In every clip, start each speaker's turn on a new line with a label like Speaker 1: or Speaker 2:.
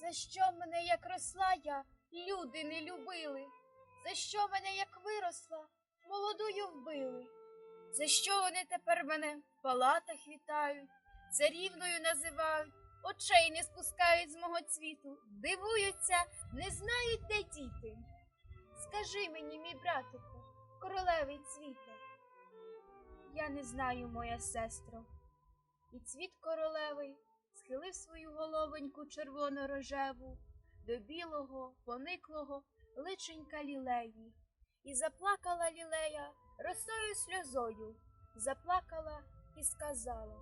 Speaker 1: За що мене, як росла я, люди не любили? За що мене, як виросла, молодою вбили? За що вони тепер мене в палатах вітають, царівною називають, очей не спускають з мого цвіту, дивуються, не знають, де діти. Скажи мені, мій братику, королевий цвіте, я не знаю, моя сестро. І цвіт королевий схилив свою головоньку червоно-рожеву до білого, пониклого личенька лілеї. І заплакала лілея росою сльозою, заплакала і сказала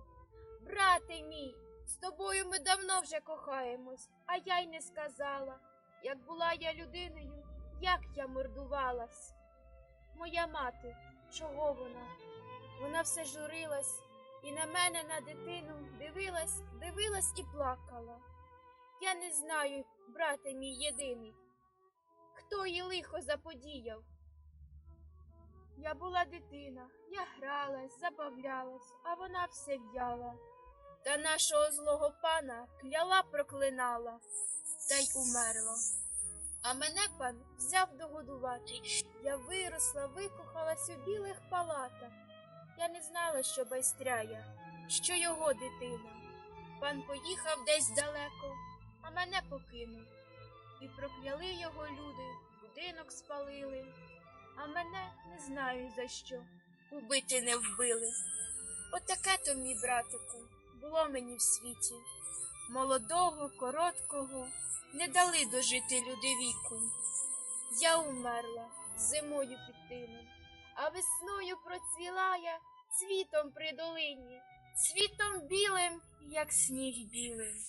Speaker 1: Брате мій, з тобою ми давно вже кохаємось, а я й не сказала. Як була я людиною, як я мордувалась. Моя мати, чого вона? Вона все журилась і на мене, на дитину, дивилась, дивилась і плакала. Я не знаю, брате мій єдиний, хто їй лихо заподіяв. Я була дитина, я гралась, забавлялась, а вона все в'яла. Та нашого злого пана кляла, проклинала, та й умерла. А мене пан взяв догодувати. Я виросла, викохалась у білих палатах. Я не знала, що байстряя, що його дитина. Пан поїхав десь далеко, а мене покинув. І прокляли його люди, будинок спалили, а мене не знаю за що. Убити не вбили. Отаке то, мій братику, було мені в світі. Молодого, короткого не дали дожити люди віку. Я умерла зимою під тином, а весною процвіла я цвітом при долині, цвітом білим, як сніг білий.